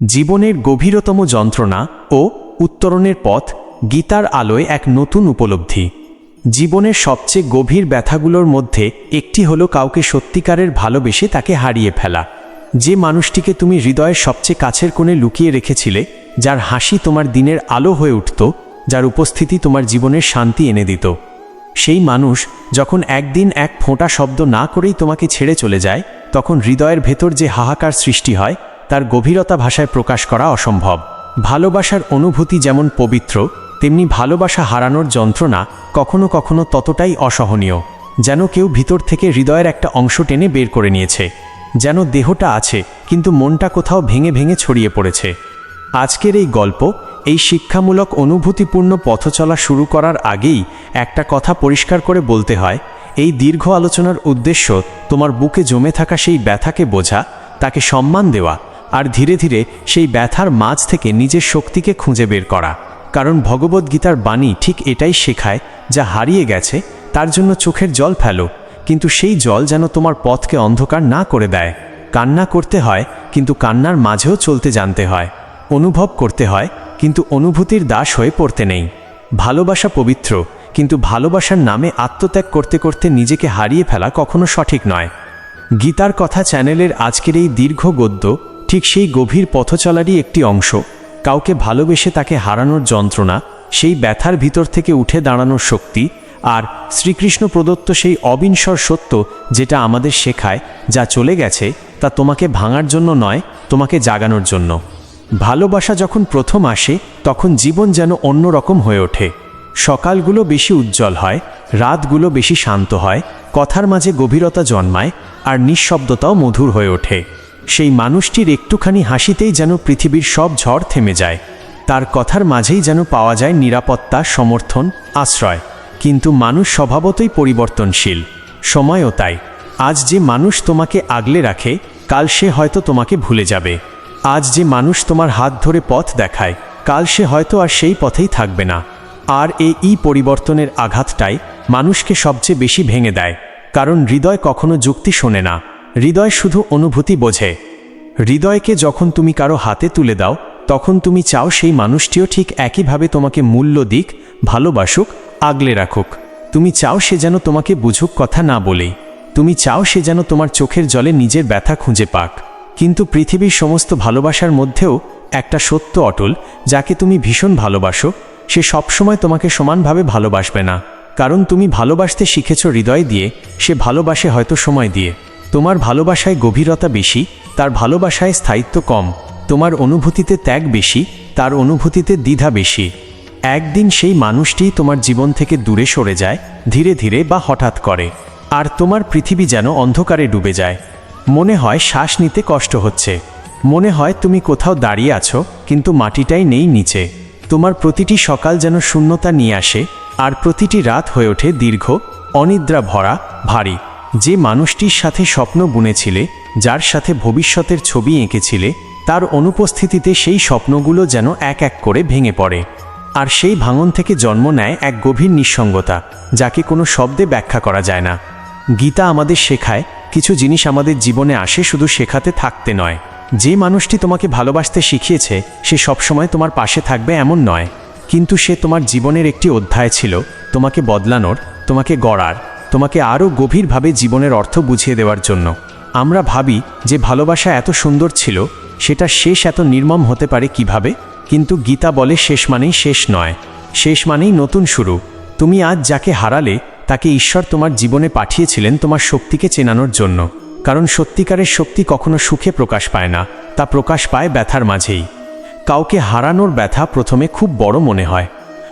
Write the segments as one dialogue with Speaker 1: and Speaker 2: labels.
Speaker 1: জীবনের গভীরতম যন্ত্রণা ও উত্তরণের পথ গীতার আলোয় এক নতুন উপলব্ধি। জীবনের সবচেয়ে গভীর ব্যথাগুলোর মধ্যে একটি হলো কাউকে সত্যিকারের ভালোবেসে তাকে হারিয়ে ফেলা। যে মানুষটিকে তুমি হৃদয়ের সবচেয়ে কাছের কোণে লুকিয়ে রেখেছিলে, যার হাসি তোমার দিনের আলো হয়ে উঠত, যার উপস্থিতি তোমার জীবনের শান্তি এনে দিত। সেই মানুষ যখন একদিন এক ফোঁটা শব্দ না করেই তোমাকে ছেড়ে চলে যায়, তখন হৃদয়ের ভেতর যে হাহাকার সৃষ্টি হয় তার গভীরতা ভাষায় প্রকাশ করা অসম্ভব। ভালোবাসার অনুভূতি যেমন পবিত্র, তেমনি ভালোবাসা হারানোর যন্ত্রণা কখনো কখনো ততটাই অসহনীয়, যেন কেউ ভিতর থেকে হৃদয়ের একটা অংশ টেনে বের করে নিয়েছে, যেন দেহটা আছে কিন্তু মনটা কোথাও ভেঙে ভেঙে ছড়িয়ে পড়েছে। আজকের এই গল্প এই শিক্ষামূলক অনুভূতিপূর্ণ পথ চলা শুরু করার আগেই একটা কথা পরিষ্কার করে বলতে হয়, এই দীর্ঘ আলোচনার উদ্দেশ্য তোমার বুকে জমে থাকা সেই ব্যথাকে বোঝা, তাকে সম্মান দেওয়া। আর ধীরে ধীরে সেই ব্যথার মাঝ থেকে নিজের শক্তিকে খুঁজে বের করা। কারণ ভগবদ্গীতার বাণী ঠিক এটাই শেখায়, যা হারিয়ে গেছে, তার জন্য চোখের জল ফেলো। কিন্তু সেই জল যেন তোমার পথকে অন্ধকার না করে দেয়। কান্না করতে হয়, কিন্তু কান্নার মাঝেও চলতে জানতে হয়। অনুভব করতে হয়, কিন্তু অনুভূতির দাস হয়ে পড়তে নেই। ভালোবাসা পবিত্র, কিন্তু ভালোবাসার নামে আত্মত্যাগ করতে করতে নিজেকে হারিয়ে ফেলা কখনো সঠিক নয়। গীতার কথা চ্যানেলের আজকের এই দীর্ঘ গদ্য ঠিক সেই গভীর পথচলারই একটি অংশ। কাউকে ভালোবেসে তাকে হারানোর যন্ত্রণা, সেই ব্যথার ভিতর থেকে উঠে দাঁড়ানোর শক্তি, আর শ্রীকৃষ্ণ প্রদত্ত সেই অবিনশ্বর সত্য যেটা আমাদের শেখায়, যা চলে গেছে, তা তোমাকে ভাঙার জন্য নয়, তোমাকে জাগানোর জন্য। ভালোবাসা যখন প্রথম আসে, তখন জীবন যেন অন্যরকম হয়ে ওঠে। সকালগুলো বেশি উজ্জ্বল হয়, রাতগুলো বেশি শান্ত হয়, কথার মাঝে গভীরতা জন্মায়, আর নিঃশব্দতাও মধুর হয়ে ওঠে। সেই মানুষটির একটুখানি হাসিতেই যেন পৃথিবীর সব ঝড় থেমে যায়। তার কথার মাঝেই যেন পাওয়া যায় নিরাপত্তা, সমর্থন, আশ্রয়। কিন্তু মানুষ স্বভাবতই পরিবর্তনশীল। সময়ও তাই। আজ যে মানুষ তোমাকে আগলে রাখে, কাল সে হয়তো তোমাকে ভুলে যাবে। আজ যে মানুষ তোমার হাত ধরে পথ দেখায়, কাল সে হয়তো আর সেই পথেই থাকবে না। আর এই পরিবর্তনের আঘাতটাই মানুষকে সবচেয়ে বেশি ভেঙে দেয়। কারণ হৃদয় কখনো যুক্তি শোনে না। হৃদয় শুধু অনুভূতি বোঝে। হৃদয়কে যখন তুমি কারও হাতে তুলে দাও, তখন তুমি চাও সেই মানুষটিও ঠিক একইভাবে তোমাকে মূল্য দিক, ভালোবাসুক, আগলে রাখুক। তুমি চাও সে যেন তোমাকে বুঝুক কথা না বলেই। তুমি চাও সে যেন তোমার চোখের জলে নিজের ব্যথা খুঁজে পাক। কিন্তু পৃথিবীর সমস্ত ভালোবাসার মধ্যেও একটা সত্য অটল, যাকে তুমি ভীষণ ভালোবাসো, সে সবসময় তোমাকে সমানভাবে ভালোবাসবে না। কারণ তুমি ভালোবাসতে শিখেছ হৃদয় দিয়ে, সে ভালোবাসে হয়তো সময় দিয়ে। তোমার ভালোবাসায় গভীরতা বেশি, তার ভালোবাসায় স্থায়িত্ব কম, তোমার অনুভূতিতে ত্যাগ বেশি, তার অনুভূতিতে দ্বিধা বেশি। একদিন সেই মানুষটি তোমার জীবন থেকে দূরে সরে যায়, ধীরে ধীরে বা হঠাৎ করে। আর তোমার পৃথিবী যেন অন্ধকারে ডুবে যায়। মনে হয় শ্বাস নিতে কষ্ট হচ্ছে। মনে হয় তুমি কোথাও দাঁড়িয়ে আছো, কিন্তু মাটিটাই নেই নিচে। তোমার প্রতিটি সকাল যেন শূন্যতা নিয়ে আসে, আর প্রতিটি রাত হয়ে ওঠে দীর্ঘ, অনিদ্রা ভরা, ভারী। যে মানুষটির সাথে স্বপ্ন বুনেছিলে, যার সাথে ভবিষ্যতের ছবি এঁকেছিলে, তার অনুপস্থিতিতে সেই স্বপ্নগুলো যেন এক এক করে ভেঙে পড়ে। আর সেই ভাঙন থেকে জন্ম নেয় এক গভীর নিঃসঙ্গতা, যাকে কোনো শব্দে ব্যাখ্যা করা যায় না। গীতা আমাদের শেখায়, কিছু জিনিস আমাদের জীবনে আসে শুধু শেখাতে থাকতে নয়। যে মানুষটি তোমাকে ভালোবাসতে শিখিয়েছে, সে সবসময় তোমার পাশে থাকবে এমন নয়। কিন্তু সে তোমার জীবনের একটি অধ্যায় ছিল, তোমাকে বদলানোর, তোমাকে গড়ার। তোমাকে আরও গভীরভাবে জীবনের অর্থ বুঝিয়ে দেওয়ার জন্য। আমরা ভাবি যে ভালোবাসা এত সুন্দর ছিল, সেটা শেষ এত নির্মম হতে পারে কীভাবে? কিন্তু গীতা বলে শেষ মানেই শেষ নয়। শেষ মানেই নতুন শুরু। তুমি আজ যাকে হারালে, তাকে ঈশ্বর তোমার জীবনে পাঠিয়েছিলেন তোমার শক্তিকে চেনানোর জন্য। কারণ সত্যিকারের শক্তি কখনো সুখে প্রকাশ পায় না, তা প্রকাশ পায় ব্যথার মাঝেই। কাউকে হারানোর ব্যথা প্রথমে খুব বড় মনে হয়।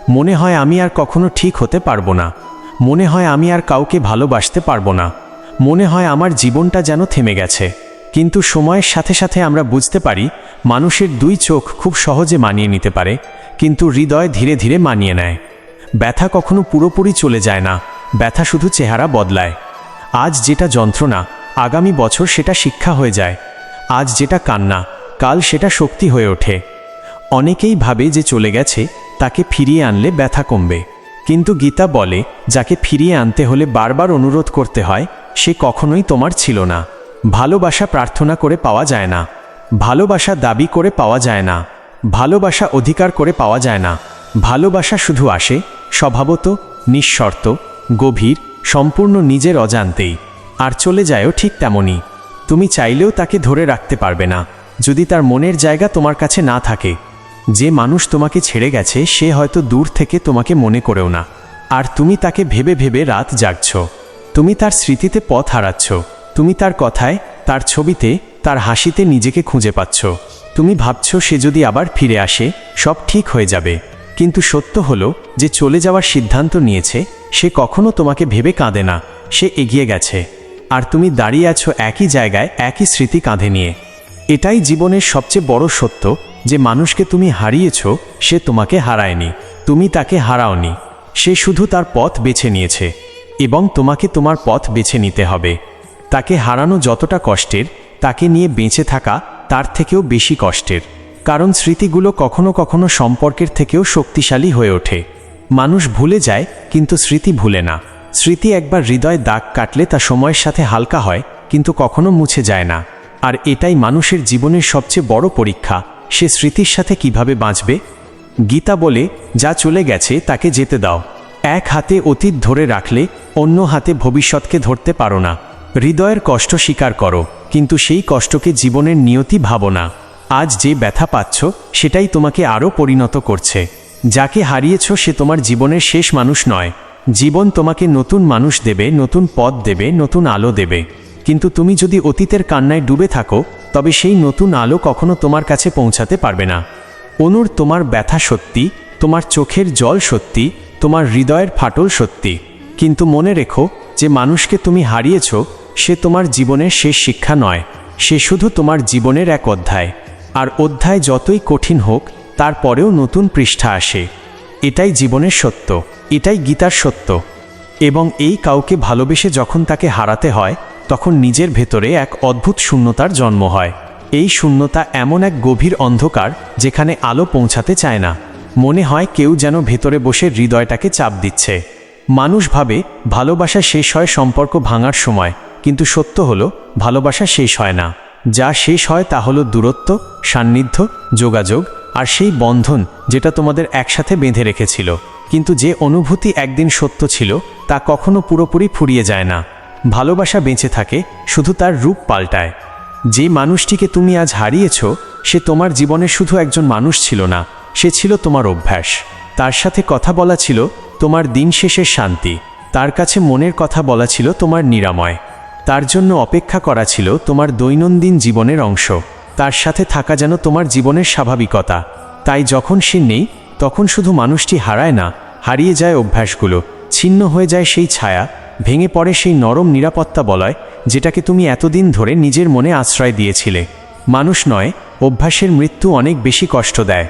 Speaker 1: মনে হয় আমি আর কখনো ঠিক হতে পারব না। মনে হয় আমি আর কাউকে ভালোবাসতে পারব না। মনে হয় আমার জীবনটা যেন থেমে গেছে। কিন্তু সময়ের সাথে সাথে আমরা বুঝতে পারি, মানুষের দুই চোখ খুব সহজে মানিয়ে নিতে পারে, কিন্তু হৃদয় ধীরে ধীরে মানিয়ে নেয়। ব্যথা কখনো পুরোপুরি চলে যায় না, ব্যথা শুধু চেহারা বদলায়। আজ যেটা যন্ত্রণা, আগামী বছর সেটা শিক্ষা হয়ে যায়। আজ যেটা কান্না, কাল সেটা শক্তি হয়ে ওঠে। অনেকেই ভাবে যে চলে গেছে, তাকে ফিরিয়ে আনলে ব্যথা কমবে। কিন্তু গীতা বলে, যাকে ফিরিয়ে আনতে হলে বারবার অনুরোধ করতে হয়, সে কখনোই তোমার ছিল না। ভালোবাসা প্রার্থনা করে পাওয়া যায় না। ভালোবাসা দাবি করে পাওয়া যায় না। ভালোবাসা অধিকার করে পাওয়া যায় না। ভালোবাসা শুধু আসে, স্বভাবত, নিঃশর্ত, গভীর, সম্পূর্ণ নিজের অজান্তেই। আর চলে যায়ও ঠিক তেমনই তুমি চাইলেও তাকে ধরে রাখতে পারবে না। যদি তার মনের জায়গা তোমার কাছে না থাকে যে মানুষ তোমাকে ছেড়ে গেছে, সে হয়তো দূর থেকে তোমাকে মনে করেও না। আর তুমি তাকে ভেবে ভেবে রাত জাগছ। তুমি তার স্মৃতিতে পথ হারাচ্ছ। তুমি তার কথায়, তার ছবিতে, তার হাসিতে নিজেকে খুঁজে পাচ্ছ। তুমি ভাবছ সে যদি আবার ফিরে আসে, সব ঠিক হয়ে যাবে। কিন্তু সত্য হলো যে চলে যাওয়ার সিদ্ধান্ত নিয়েছে, সে কখনো তোমাকে ভেবে কাঁদে না। সে এগিয়ে গেছে। আর তুমি দাঁড়িয়ে আছো একই জায়গায়, একই স্মৃতি কাঁধে নিয়ে। এটাই জীবনের সবচেয়ে বড় সত্য যে মানুষকে তুমি হারিয়েছ, সে তোমাকে হারায়নি, তুমি তাকে হারাওনি। সে শুধু তার পথ বেছে নিয়েছে এবং তোমাকে তোমার পথ বেছে নিতে হবে। তাকে হারানো যতটা কষ্টের, তাকে নিয়ে বেঁচে থাকা তার থেকেও বেশি কষ্টের। কারণ স্মৃতিগুলো কখনো কখনো সম্পর্কের থেকেও শক্তিশালী হয়ে ওঠে। মানুষ ভুলে যায়, কিন্তু স্মৃতি ভুলে না। স্মৃতি একবার হৃদয় দাগ কাটলে তা সময়ের সাথে হালকা হয়, কিন্তু কখনো মুছে যায় না। আর এটাই মানুষের জীবনের সবচেয়ে বড় পরীক্ষা। সে স্মৃতির সাথে কীভাবে বাঁচবে? গীতা বলে, যা চলে গেছে, তাকে যেতে দাও। এক হাতে অতীত ধরে রাখলে, অন্য হাতে ভবিষ্যৎকে ধরতে পারো না। হৃদয়ের কষ্ট স্বীকার করো, কিন্তু সেই কষ্টকে জীবনের নিয়তি ভাবো না। আজ যে ব্যথা পাচ্ছ, সেটাই তোমাকে আরও পরিণত করছে। যাকে হারিয়েছ, সে তোমার জীবনের শেষ মানুষ নয়। জীবন তোমাকে নতুন মানুষ দেবে, নতুন পথ দেবে, নতুন আলো দেবে। কিন্তু তুমি যদি অতীতের কান্নায় ডুবে থাকো তবে সেই নতুন আলো কখনো তোমার কাছে পৌঁছাতে পারবে না। অনুর তোমার ব্যথা সত্যি, তোমার চোখের জল সত্যি, তোমার হৃদয়ের ফাটল সত্যি। কিন্তু মনে রেখো, যে মানুষকে তুমি হারিয়েছ, সে তোমার জীবনের শেষ শিক্ষা নয়, সে শুধু তোমার জীবনের এক অধ্যায়। আর অধ্যায় যতই কঠিন হোক তারপরেও নতুন পৃষ্ঠা আসে। এটাই জীবনের সত্য, এটাই গীতার সত্য। এবং এই কাউকে ভালোবেসে যখন তাকে হারাতে হয় তখন নিজের ভেতরে এক অদ্ভুত শূন্যতার জন্ম হয়। এই শূন্যতা এমন এক গভীর অন্ধকার যেখানে আলো পৌঁছাতে চায় না। মনে হয় কেউ যেন ভেতরে বসে হৃদয়টাকে চাপ দিচ্ছে। মানুষ ভাবে, ভালোবাসা শেষ হয় সম্পর্ক ভাঙার সময়, কিন্তু সত্য হলো, ভালোবাসা শেষ হয় না। যা শেষ হয় তা হলো দূরত্ব, সান্নিধ্য, যোগাযোগ, আর সেই বন্ধন যেটা তোমাদের একসাথে বেঁধে রেখেছিল। কিন্তু যে অনুভূতি একদিন সত্য ছিল, তা কখনো পুরোপুরি ফুরিয়ে যায় না। ভালোবাসা বেঁচে থাকে, শুধু তার রূপ পাল্টায়। যে মানুষটিকে তুমি আজ হারিয়েছ, সে তোমার জীবনে শুধু একজন মানুষ ছিল না, সে ছিল তোমার অভ্যাস। তার সাথে কথা বলা ছিল, তোমার দিন শেষের শান্তি। তার কাছে মনের কথা বলা ছিল, তোমার নিরাময়। তার জন্য অপেক্ষা করা ছিল, তোমার দৈনন্দিন জীবনের অংশ। তার সাথে থাকা যেন তোমার জীবনের স্বাভাবিকতা। তাই যখন সে নেই, তখন শুধু মানুষটি হারায় না, হারিয়ে যায় অভ্যাসগুলো, ছিন্ন হয়ে যায় সেই ছায়া ভেঙে পড়ে সেই নরম নিরাপত্তা বলয়, যেটাকে তুমি এতদিন ধরে নিজের মনে আশ্রয় দিয়েছিলে। মানুষ নয়, অভ্যাসের মৃত্যু অনেক বেশি কষ্ট দেয়।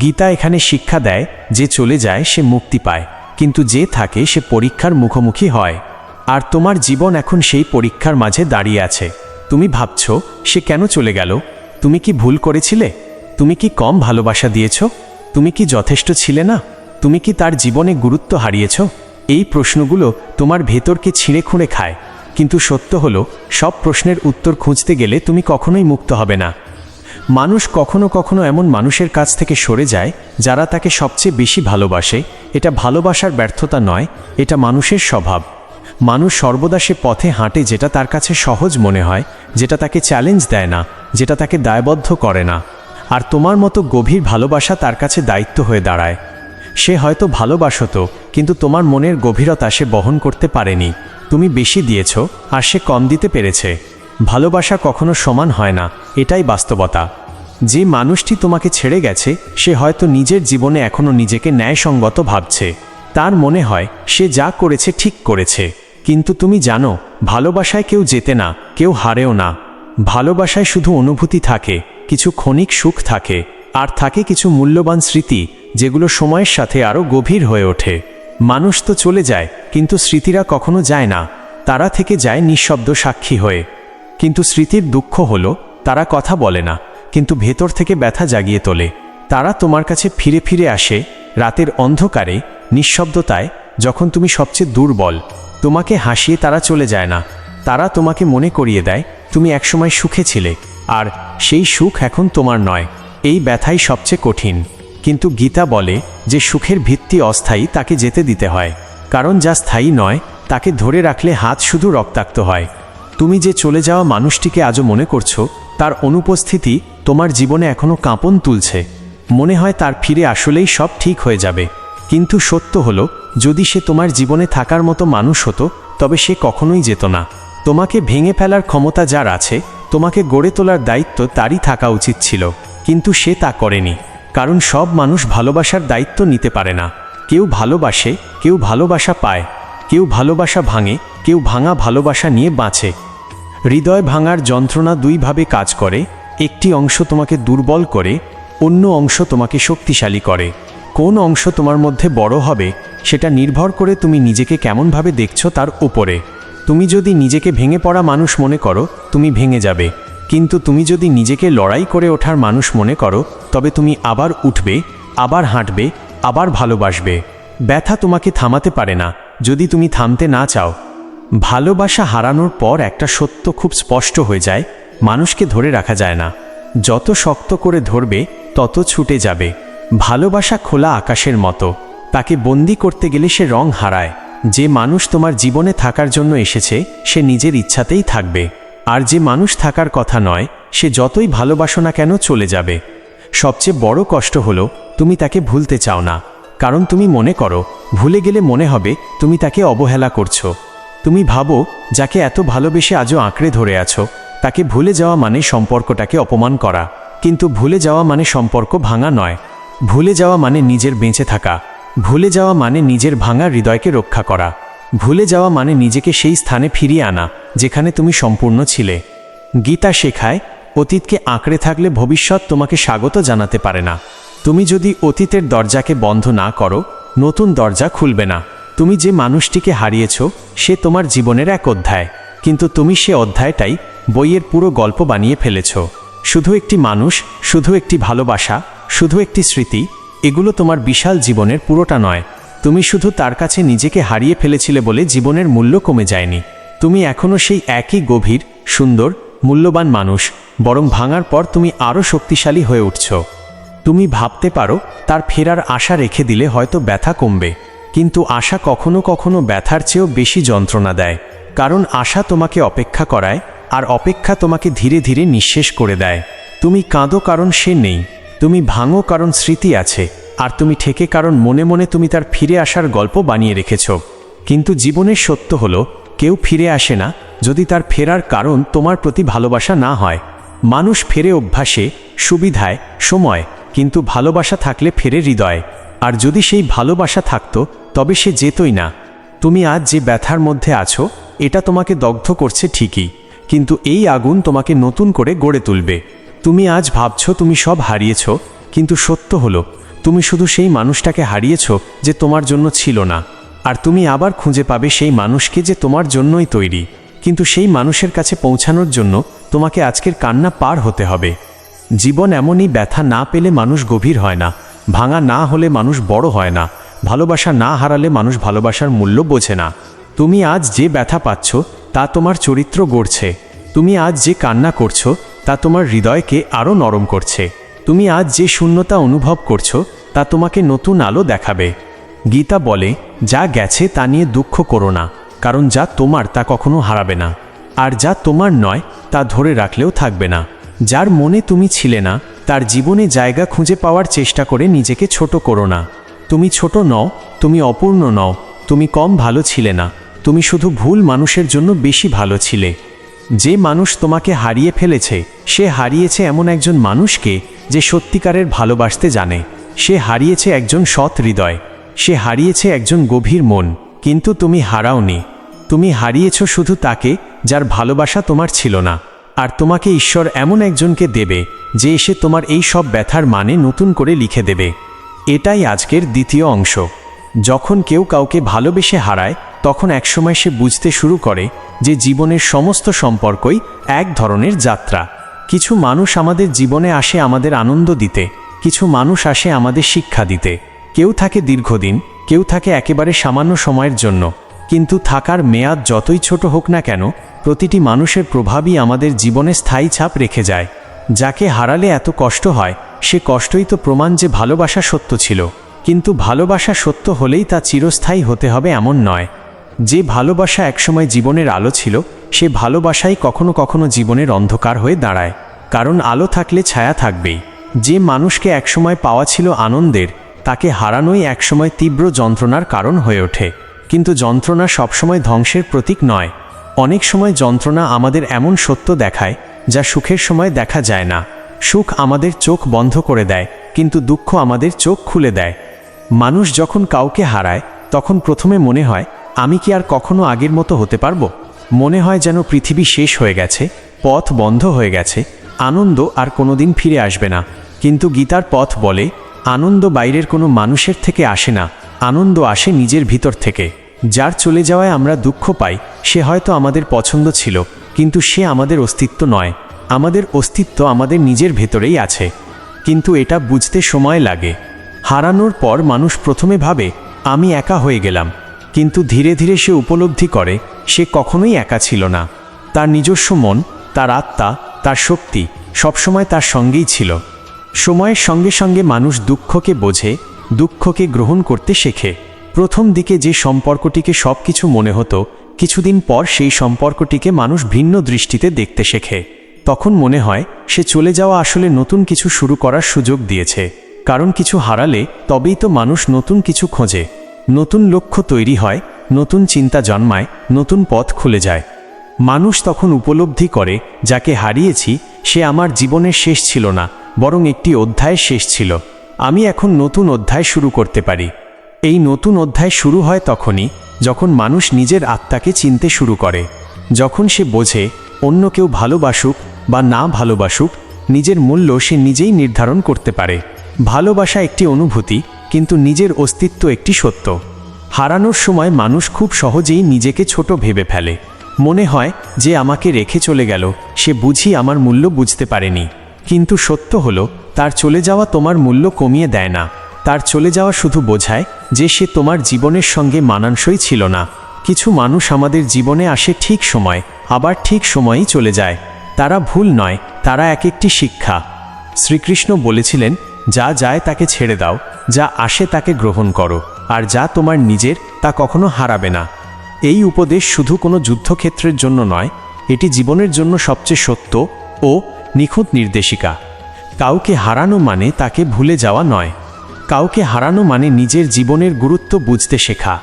Speaker 1: গীতা এখানে শিক্ষা দেয়, যে চলে যায়, সে মুক্তি পায়। কিন্তু যে থাকে, সে পরীক্ষার মুখোমুখি হয়। আর তোমার জীবন এখন সেই পরীক্ষার মাঝে দাঁড়িয়ে আছে। তুমি ভাবছ, সে কেন চলে গেল? তুমি কি ভুল করেছিলে? তুমি কি কম ভালোবাসা দিয়েছ? তুমি কি যথেষ্ট ছিলে না? তুমি কি তার জীবনে গুরুত্ব হারিয়েছ? এই প্রশ্নগুলো তোমার ভেতরকে ছিঁড়ে খুঁড়ে খায়। কিন্তু সত্য হলো, সব প্রশ্নের উত্তর খুঁজতে গেলে তুমি কখনোই মুক্ত হবে না। মানুষ কখনো কখনো এমন মানুষের কাছ থেকে সরে যায়, যারা তাকে সবচেয়ে বেশি ভালোবাসে। এটা ভালোবাসার ব্যর্থতা নয়, এটা মানুষের স্বভাব। মানুষ সর্বদা সে পথে হাঁটে যেটা তার কাছে সহজ মনে হয়, যেটা তাকে চ্যালেঞ্জ দেয় না, যেটা তাকে দায়বদ্ধ করে না। আর তোমার মতো গভীর ভালোবাসা তার কাছে দায়িত্ব হয়ে দাঁড়ায়। সে হয়তো ভালোবাসত কিন্তু তোমার মনের গভীরতা সে বহন করতে পারেনি। তুমি বেশি দিয়েছ, আর সে কম দিতে পেরেছে। ভালোবাসা কখনো সমান হয় না, এটাই বাস্তবতা। যে মানুষটি তোমাকে ছেড়ে গেছে, সে হয়তো নিজের জীবনে এখনও নিজেকে ন্যায়সঙ্গত ভাবছে। তার মনে হয়, সে যা করেছে ঠিক করেছে। কিন্তু তুমি জানো, ভালোবাসায় কেউ যেতে না, কেউ হারেও না। ভালোবাসায় শুধু অনুভূতি থাকে, কিছু ক্ষণিক সুখ থাকে, আর থাকে কিছু মূল্যবান স্মৃতি যেগুলো সময়ের সাথে আরও গভীর হয়ে ওঠে। মানুষ তো চলে যায়, কিন্তু স্মৃতিরা কখনো যায় না। তারা থেকে যায় নিঃশব্দ সাক্ষী হয়ে। কিন্তু স্মৃতির দুঃখ হলো, তারা কথা বলে না, কিন্তু ভেতর থেকে ব্যথা জাগিয়ে তোলে। তারা তোমার কাছে ফিরে ফিরে আসে, রাতের অন্ধকারে, নিঃশব্দতায়, যখন তুমি সবচেয়ে দুর্বল। তোমাকে হাসিয়ে তারা চলে যায় না। তারা তোমাকে মনে করিয়ে দেয়, তুমি একসময় সুখে ছিলে, আর সেই সুখ এখন তোমার নয়। এই ব্যথাই সবচেয়ে কঠিন। কিন্তু গীতা বলে যে সুখের ভিত্তি অস্থায়ী তাকে যেতে দিতে হয়, কারণ যা স্থায়ী নয়, তাকে ধরে রাখলে হাত শুধু রক্তাক্ত হয়। তুমি যে চলে যাওয়া মানুষটিকে আজও মনে করছ, তার অনুপস্থিতি তোমার জীবনে এখনও কাঁপন তুলছে। মনে হয় তার ফিরে আসলেই সব ঠিক হয়ে যাবে। কিন্তু সত্য হলো, যদি সে তোমার জীবনে থাকার মতো মানুষ হতো, তবে সে কখনোই যেত না। তোমাকে ভেঙে ফেলার ক্ষমতা যার আছে, তোমাকে গড়ে তোলার দায়িত্ব তারই থাকা উচিত ছিল, কিন্তু সে তা করেনি। কারণ সব মানুষ ভালোবাসার দায়িত্ব নিতে পারে না। কেউ ভালোবাসে, কেউ ভালোবাসা পায়। কেউ ভালোবাসা ভাঙে, কেউ ভাঙা ভালোবাসা নিয়ে বাঁচে। হৃদয় ভাঙার যন্ত্রণা দুইভাবে কাজ করে, একটি অংশ তোমাকে দুর্বল করে, অন্য অংশ তোমাকে শক্তিশালী করে। কোন অংশ তোমার মধ্যে বড় হবে, সেটা নির্ভর করে তুমি নিজেকে কেমনভাবে দেখছ তার উপরে। তুমি যদি নিজেকে ভেঙে পড়া মানুষ মনে করো, তুমি ভেঙে যাবে। কিন্তু তুমি যদি নিজেকে লড়াই করে ওঠার মানুষ মনে করো, তবে তুমি আবার উঠবে, আবার হাঁটবে, আবার ভালোবাসবে। ব্যথা তোমাকে থামাতে পারে না, যদি তুমি থামতে না চাও। ভালোবাসা হারানোর পর একটা সত্য খুব স্পষ্ট হয়ে যায়, মানুষকে ধরে রাখা যায় না। যত শক্ত করে ধরবে, তত ছুটে যাবে। ভালোবাসা খোলা আকাশের মতো, তাকে বন্দি করতে গেলে সে রং হারায়। যে মানুষ তোমার জীবনে থাকার জন্য এসেছে, সে নিজের ইচ্ছাতেই থাকবে। আর যে মানুষ থাকার কথা নয়, সে যতই ভালোবাসো না কেন চলে যাবে। সবচেয়ে বড় কষ্ট হলো, তুমি তাকে ভুলতে চাও না। কারণ তুমি মনে করো, ভুলে গেলে মনে হবে, তুমি তাকে অবহেলা করছ। তুমি ভাবো, যাকে এত ভালোবেসে আজও আঁকড়ে ধরে আছো, তাকে ভুলে যাওয়া মানে সম্পর্কটাকে অপমান করা। কিন্তু ভুলে যাওয়া মানে সম্পর্ক ভাঙা নয়। ভুলে যাওয়া মানে নিজের বেঁচে থাকা। ভুলে যাওয়া মানে নিজের ভাঙা হৃদয়কে রক্ষা করা। ভুলে যাওয়া মানে নিজেকে সেই স্থানে ফিরিয়ে আনা, যেখানে তুমি সম্পূর্ণ ছিলে। গীতা শেখায়, অতীতকে আঁকড়ে থাকলে ভবিষ্যৎ তোমাকে স্বাগত জানাতে পারে না। তুমি যদি অতীতের দরজাকে বন্ধ না করো, নতুন দরজা খুলবে না। তুমি যে মানুষটিকে হারিয়েছ, সে তোমার জীবনের এক অধ্যায়। কিন্তু তুমি সে অধ্যায়টাই বইয়ের পুরো গল্প বানিয়ে ফেলেছ। শুধু একটি মানুষ, শুধু একটি ভালোবাসা, শুধু একটি স্মৃতি, এগুলো তোমার বিশাল জীবনের পুরোটা নয়। তুমি শুধু তার কাছে নিজেকে হারিয়ে ফেলেছিলে বলে জীবনের মূল্য কমে যায়নি। তুমি এখনও সেই একই গভীর, সুন্দর, মূল্যবান মানুষ, বরং ভাঙার পর তুমি আরও শক্তিশালী হয়ে উঠছ। তুমি ভাবতে পারো, তার ফেরার আশা রেখে দিলে হয়তো ব্যথা কমবে। কিন্তু আশা কখনো কখনো ব্যথার চেয়েও বেশি যন্ত্রণা দেয়। কারণ আশা তোমাকে অপেক্ষা করায়, আর অপেক্ষা তোমাকে ধীরে ধীরে নিঃশেষ করে দেয়। তুমি কাঁদো কারণ সে নেই। তুমি ভাঙো কারণ স্মৃতি আছে। আর তুমি ঠেকে কারণ মনে মনে তুমি তার ফিরে আসার গল্প বানিয়ে রেখেছ। কিন্তু জীবনের সত্য হলো, কেউ ফিরে আসে না যদি তার ফেরার কারণ তোমার প্রতি ভালোবাসা না হয়। মানুষ ফেরে অভ্যাসে, সুবিধায়, সময়, কিন্তু ভালোবাসা থাকলে ফেরে হৃদয়। আর যদি সেই ভালোবাসা থাকতো, তবে সে যেতই না। তুমি আজ যে ব্যথার মধ্যে আছো, এটা তোমাকে দগ্ধ করছে ঠিকই, কিন্তু এই আগুন তোমাকে নতুন করে গড়ে তুলবে। তুমি আজ ভাবছ তুমি সব হারিয়েছ, কিন্তু সত্য হলো তুমি শুধু সেই মানুষটাকে হারিয়েছ যে তোমার জন্য ছিল না, আর তুমি আবার খুঁজে পাবে সেই মানুষকে যে তোমার জন্যই তৈরি। কিন্তু সেই মানুষের কাছে পৌঁছানোর জন্য তোমাকে আজকের কান্না পার হতে হবে। জীবন এমনই ব্যথা না পেলে মানুষ গভীর হয় না, ভাঙা না হলে মানুষ বড় হয় না, ভালোবাসা না হারালে মানুষ ভালোবাসার মূল্য বোঝে না। তুমি আজ যে ব্যথা পাচ্ছ, তা তোমার চরিত্র গড়ছে। তুমি আজ যে কান্না করছ, তা তোমার হৃদয়কে আরও নরম করছে। তুমি আজ যে শূন্যতা অনুভব করছ, তা তোমাকে নতুন আলো দেখাবে। গীতা বলে, যা গেছে তা নিয়ে দুঃখ করো না, কারণ যা তোমার তা কখনো হারাবে না। আর যা তোমার নয়, তা ধরে রাখলেও থাকবে না। যার মনে তুমি ছিলে না, তার জীবনে জায়গা খুঁজে পাওয়ার চেষ্টা করে নিজেকে ছোট করো না। তুমি ছোট নও, তুমি অপূর্ণ নও, তুমি কম ভালো ছিলে না, তুমি শুধু ভুল মানুষের জন্য বেশি ভালো ছিলে। যে মানুষ তোমাকে হারিয়ে ফেলেছে, সে হারিয়েছে এমন একজন মানুষকে যে সত্যিকারের ভালোবাসতে জানে। সে হারিয়েছে একজন সৎ হৃদয়। সে হারিয়েছে একজন গভীর মন। কিন্তু তুমি হারাওনি। তুমি হারিয়েছ শুধু তাকে যার ভালোবাসা তোমার ছিল না। আর তোমাকে ঈশ্বর এমন একজনকে দেবে, যে এসে তোমার এই সব ব্যথার মানে নতুন করে লিখে দেবে। এটাই আজকের দ্বিতীয় অংশ। যখন কেউ কাউকে ভালোবেসে হারায় তখন একসময় সে বুঝতে শুরু করে যে জীবনের সমস্ত সম্পর্কই এক ধরনের যাত্রা। কিছু মানুষ আমাদের জীবনে আসে আমাদের আনন্দ দিতে, কিছু মানুষ আসে আমাদের শিক্ষা দিতে। কেউ থাকে দীর্ঘদিন, কেউ থাকে একেবারে সামান্য সময়ের জন্য। কিন্তু থাকার মেয়াদ যতই ছোট হোক না কেন, প্রতিটি মানুষের প্রভাবই আমাদের জীবনে স্থায়ী ছাপ রেখে যায়। যাকে হারালে এত কষ্ট হয়, সে কষ্টই তো প্রমাণ যে ভালোবাসা সত্য ছিল। কিন্তু ভালোবাসা সত্য হলেই তা চিরস্থায়ী হতে হবে এমন নয়। যে ভালোবাসা একসময় জীবনের আলো ছিল, সে ভালোবাসাই কখনো কখনো জীবনের অন্ধকার হয়ে দাঁড়ায়, কারণ আলো থাকলে ছায়া থাকবেই। যে মানুষকে একসময় পাওয়া ছিল আনন্দের, তাকে হারানোই একসময় তীব্র যন্ত্রণার কারণ হয়ে ওঠে। কিন্তু যন্ত্রণা সবসময় ধ্বংসের প্রতীক নয়। অনেক সময় যন্ত্রণা আমাদের এমন সত্য দেখায়, যা সুখের সময় দেখা যায় না। সুখ আমাদের চোখ বন্ধ করে দেয়, কিন্তু দুঃখ আমাদের চোখ খুলে দেয়। মানুষ যখন কাউকে হারায়, তখন প্রথমে মনে হয় আমি কি আর কখনো আগের মতো হতে পারব? মনে হয় যেন পৃথিবী শেষ হয়ে গেছে, পথ বন্ধ হয়ে গেছে, আনন্দ আর কোনোদিন ফিরে আসবে না। কিন্তু গীতার পথ বলে, আনন্দ বাইরের কোনো মানুষের থেকে আসে না, আনন্দ আসে নিজের ভিতর থেকে। যার চলে যাওয়ায় আমরা দুঃখ পাই, সে হয়তো আমাদের পছন্দ ছিল, কিন্তু সে আমাদের অস্তিত্ব নয়। আমাদের অস্তিত্ব আমাদের নিজের ভেতরেই আছে। কিন্তু এটা বুঝতে সময় লাগে। হারানোর পর মানুষ প্রথমে ভাবে, আমি একা হয়ে গেলাম। কিন্তু ধীরে ধীরে সে উপলব্ধি করে, সে কখনোই একা ছিল না। তার নিজস্ব মন, তার আত্মা, তার শক্তি সবসময় তার সঙ্গেই ছিল। সময়ের সঙ্গে সঙ্গে মানুষ দুঃখকে বোঝে, দুঃখকে গ্রহণ করতে শেখে। প্রথম দিকে যে সম্পর্কটিকে সব কিছু মনে হতো, কিছুদিন পর সেই সম্পর্কটিকে মানুষ ভিন্ন দৃষ্টিতে দেখতে শেখে। তখন মনে হয়, সে চলে যাওয়া আসলে নতুন কিছু শুরু করার সুযোগ দিয়েছে। কারণ কিছু হারালে তবেই তো মানুষ নতুন কিছু খোঁজে। নতুন লক্ষ্য তৈরি হয়, নতুন চিন্তা জন্মায়, নতুন পথ খুলে যায়। মানুষ তখন উপলব্ধি করে, যাকে হারিয়েছি, সে আমার জীবনের শেষ ছিল না, বরং একটি অধ্যায় শেষ ছিল। আমি এখন নতুন অধ্যায় শুরু করতে পারি। এই নতুন অধ্যায় শুরু হয় তখনই, যখন মানুষ নিজের আত্মাকে চিনতে শুরু করে। যখন সে বোঝে, অন্য কেউ ভালোবাসুক বা না ভালোবাসুক, নিজের মূল্য সে নিজেই নির্ধারণ করতে পারে। ভালোবাসা একটি অনুভূতি, কিন্তু নিজের অস্তিত্ব একটি সত্য। হারানোর সময় মানুষ খুব সহজেই নিজেকে ছোট ভেবে ফেলে। মনে হয় যে আমাকে রেখে চলে গেল, সে বুঝি আমার মূল্য বুঝতে পারেনি। কিন্তু সত্য হলো, তার চলে যাওয়া তোমার মূল্য কমিয়ে দেয় না। তার চলে যাওয়া শুধু বোঝায় যে সে তোমার জীবনের সঙ্গে মানানসই ছিল না। কিছু মানুষ আমাদের জীবনে আসে ঠিক সময়, আবার ঠিক সময়েই চলে যায়। তারা ভুল নয়, তারা এক একটি শিক্ষা। শ্রীকৃষ্ণ বলেছিলেন যা যায় তাকে ছেড়ে দাও, যা আসে তাকে গ্রহণ করো, আর যা তোমার নিজের তা কখনো হারাবে না। এই উপদেশ শুধু কোনো যুদ্ধক্ষেত্রের জন্য নয়, এটি জীবনের জন্য সবচেয়ে সত্য ও নিখুঁত নির্দেশিকা। কাউকে হারানো মানে তাকে ভুলে যাওয়া নয়। কাউকে হারানো মানে নিজের জীবনের গুরুত্ব বুঝতে শেখা।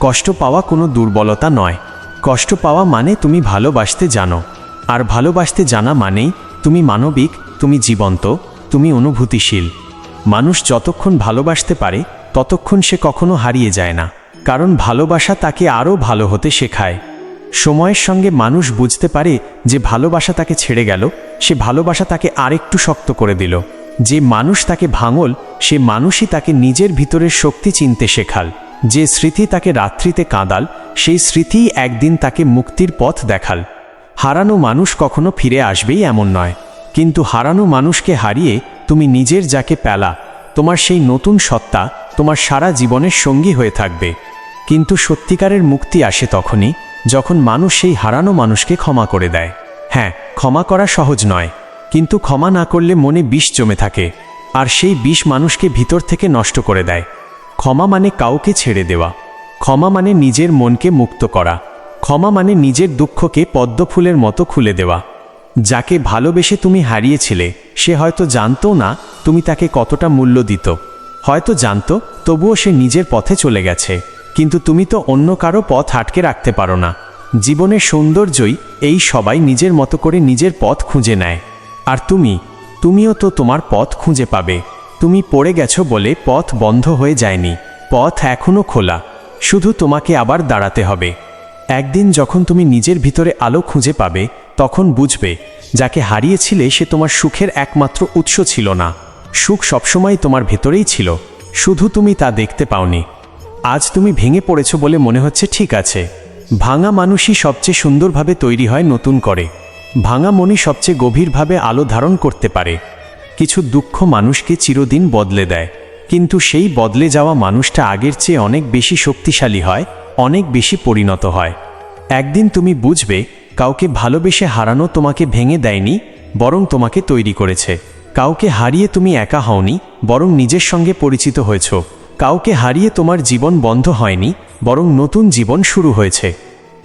Speaker 1: কষ্ট পাওয়া কোনো দুর্বলতা নয়। কষ্ট পাওয়া মানে তুমি ভালোবাসতে জানো। আর ভালোবাসতে জানা মানেই তুমি মানবিক, তুমি জীবন্ত, তুমি অনুভূতিশীল। মানুষ যতক্ষণ ভালোবাসতে পারে, ততক্ষণ সে কখনো হারিয়ে যায় না, কারণ ভালোবাসা তাকে আরও ভালো হতে শেখায়। সময়ের সঙ্গে মানুষ বুঝতে পারে যে ভালোবাসা তাকে ছেড়ে গেল, সে ভালোবাসা তাকে আরেকটু শক্ত করে দিল। যে মানুষ তাকে ভাঙল, সে মানুষই তাকে নিজের ভিতরের শক্তি চিনতে শেখাল। যে স্মৃতি তাকে রাত্রিতে কাঁদাল, সেই স্মৃতিই একদিন তাকে মুক্তির পথ দেখাল। হারানো মানুষ কখনো ফিরে আসবেই এমন নয়, কিন্তু হারানো মানুষকে হারিয়ে তুমি নিজের যাকে পেলা, তোমার সেই নতুন সত্তা তোমার সারা জীবনের সঙ্গী হয়ে থাকবে। কিন্তু সত্যিকারের মুক্তি আসে তখনই যখন মানুষ সেই হারানো মানুষকে ক্ষমা করে দেয়। হ্যাঁ ক্ষমা করা সহজ নয়, কিন্তু ক্ষমা না করলে মনে বিষ জমে থাকে, আর সেই বিষ মানুষকে ভিতর থেকে নষ্ট করে দেয়। ক্ষমা মানে কাউকে ছেড়ে দেওয়া, ক্ষমা মানে নিজের মনকে মুক্ত করা, ক্ষমা মানে নিজের দুঃখকে পদ্মফুলের মতো খুলে দেওয়া। যাকে ভালোবেসে তুমি হারিয়েছিলে, সে হয়তো জানতো না তুমি তাকে কতটা মূল্য দিত। হয়তো জানতো, তবুও সে নিজের পথে চলে গেছে। কিন্তু তুমি তো অন্য কারও পথ আটকে রাখতে পারো না। জীবনের সৌন্দর্যই এই সবাই নিজের মতো করে নিজের পথ খুঁজে নেয়। আর তুমি, তুমিও তো তোমার পথ খুঁজে পাবে। তুমি পড়ে গেছো বলে পথ বন্ধ হয়ে যায়নি। পথ এখনও খোলা। শুধু তোমাকে আবার দাঁড়াতে হবে। একদিন যখন তুমি নিজের ভিতরে আলো খুঁজে পাবে, তখন বুঝবে, যাকে হারিয়েছিলে সে তোমার সুখের একমাত্র উৎস ছিল না। সুখ সবসময় তোমার ভেতরেই ছিল, শুধু তুমি তা দেখতে পাওনি। আজ তুমি ভেঙে পড়েছো বলে মনে হচ্ছে ঠিক আছে। ভাঙা মানুষই সবচেয়ে সুন্দরভাবে তৈরি হয় নতুন করে। ভাঙা মনই সবচেয়ে গভীরভাবে আলো ধারণ করতে পারে। কিছু দুঃখ মানুষকে চিরদিন বদলে দেয়। কিন্তু সেই বদলে যাওয়া মানুষটা আগের চেয়ে অনেক বেশি শক্তিশালী হয়, অনেক বেশি পরিণত হয়। একদিন তুমি বুঝবে, কাউকে ভালোবেসে হারানো তোমাকে ভেঙে দেয়নি, বরং তোমাকে তৈরি করেছে। কাউকে হারিয়ে তুমি একা হওনি, বরং নিজের সঙ্গে পরিচিত হয়েছ। কাউকে হারিয়ে তোমার জীবন বন্ধ হয়নি, বরং নতুন জীবন শুরু হয়েছে।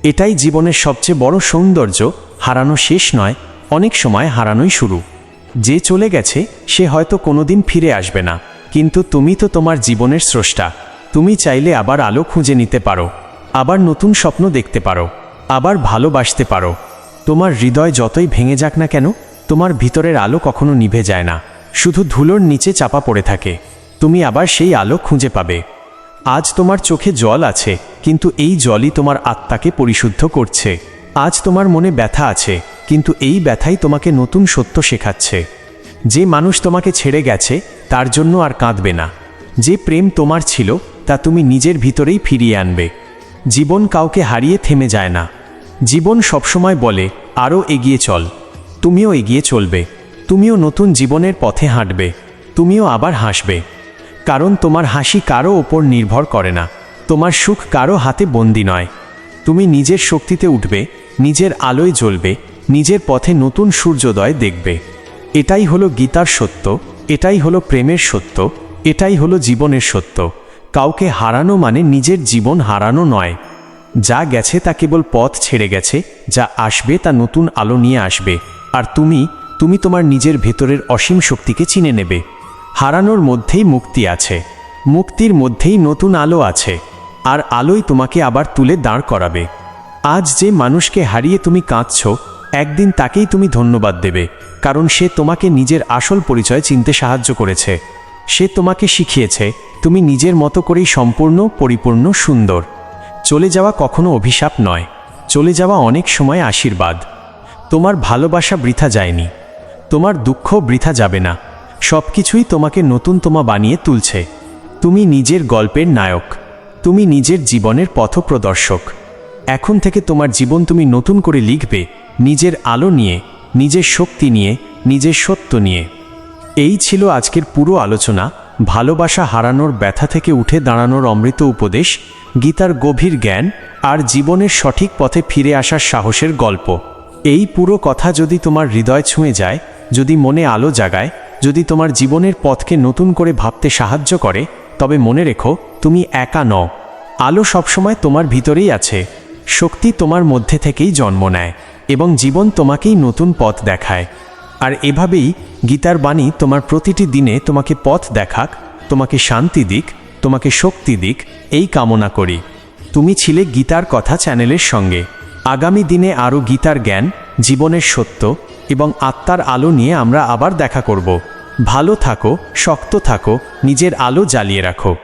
Speaker 1: এটাই জীবনের সবচেয়ে বড় সৌন্দর্য, হারানো শেষ নয়, অনেক সময় হারানোই শুরু। যে চলে গেছে, সে হয়তো কোনোদিন ফিরে আসবে না। কিন্তু তুমি তো তোমার জীবনের স্রষ্টা। তুমি চাইলে আবার আলো খুঁজে নিতে পারো, আবার নতুন স্বপ্ন দেখতে পারো, আবার ভালোবাসতে পারো। তোমার হৃদয় যতই ভেঙে যাক না কেন, তোমার ভিতরের আলো কখনো নিভে যায় না, শুধু ধুলোর নিচে চাপা পড়ে থাকে। তুমি আবার সেই আলো খুঁজে পাবে। আজ তোমার চোখে জল আছে, কিন্তু এই জলই তোমার আত্মাকে পরিশুদ্ধ করছে। আজ তোমার মনে ব্যথা আছে, কিন্তু এই ব্যথাই তোমাকে নতুন সত্য শেখাচ্ছে। যে মানুষ তোমাকে ছেড়ে গেছে তার জন্য আর কাঁদবে না। যে প্রেম তোমার ছিল, তা তুমি নিজের ভিতরেই ফিরিয়ে আনবে। জীবন কাউকে হারিয়ে থেমে যায় না। জীবন সবসময় বলে আরও এগিয়ে চল। তুমিও এগিয়ে চলবে। তুমিও নতুন জীবনের পথে হাঁটবে। তুমিও আবার হাসবে। কারণ তোমার হাসি কারও ওপর নির্ভর করে না। তোমার সুখ কারও হাতে বন্দি নয়। তুমি নিজের শক্তিতে উঠবে, নিজের আলোয় জ্বলবে, নিজের পথে নতুন সূর্যোদয় দেখবে। এটাই হলো গীতার সত্য। এটাই হলো প্রেমের সত্য, এটাই হলো জীবনের সত্য। কাউকে হারানো মানে নিজের জীবন হারানো নয়। যা গেছে তা কেবল পথ ছেড়ে গেছে, যা আসবে তা নতুন আলো নিয়ে আসবে। আর তুমি তুমি তোমার নিজের ভেতরের অসীম শক্তিকে চিনে নেবে। হারানোর মধ্যেই মুক্তি আছে। মুক্তির মধ্যেই নতুন আলো আছে। আর আলোই তোমাকে আবার তুলে দাঁড় করাবে। আজ যে মানুষকে হারিয়ে তুমি কাঁদছ একদিন তাকেই তুমি ধন্যবাদ দেবে, কারণ সে তোমাকে নিজের আসল পরিচয় চিনতে সাহায্য করেছে। সে তোমাকে শিখিয়েছে, তুমি নিজের মতো করেই সম্পূর্ণ, পরিপূর্ণ, সুন্দর। চলে যাওয়া কখনো অভিশাপ নয়, চলে যাওয়া অনেক সময় আশীর্বাদ। তোমার ভালোবাসা বৃথা যায়নি, তোমার দুঃখ বৃথা যাবে না সব কিছুই তোমাকে নতুন তোমা বানিয়ে তুলছে। তুমি নিজের গল্পের নায়ক, তুমি নিজের জীবনের পথপ্রদর্শক। এখন থেকে তোমার জীবন তুমি নতুন করে লিখবে, নিজের আলো নিয়ে, নিজের শক্তি নিয়ে, নিজের সত্য নিয়ে। এই ছিল আজকের পুরো আলোচনা, ভালোবাসা হারানোর ব্যথা থেকে উঠে দাঁড়ানোর অমৃত উপদেশ, গীতার গভীর জ্ঞান আর জীবনের সঠিক পথে ফিরে আসার সাহসের গল্প। এই পুরো কথা যদি তোমার হৃদয় ছুঁয়ে যায়, যদি মনে আলো জাগায়, যদি তোমার জীবনের পথকে নতুন করে ভাবতে সাহায্য করে, তবে মনে রেখো, তুমি একা নও। আলো সবসময় তোমার ভিতরেই আছে। শক্তি তোমার মধ্যে থেকেই জন্ম নেয় এবং জীবন তোমাকেই নতুন পথ দেখায়। আর এভাবেই গীতার বাণী তোমার প্রতিটি দিনে তোমাকে পথ দেখাক, তোমাকে শান্তি দিক, তোমাকে শক্তি দিক, এই কামনা করি। তুমি ছিলে গীতার কথা চ্যানেলের সঙ্গে। আগামী দিনে আরও গীতার জ্ঞান, জীবনের সত্য এবং আত্মার আলো নিয়ে আমরা আবার দেখা করব। ভালো থাকো, শক্ত থাকো, নিজের আলো জ্বালিয়ে রাখো।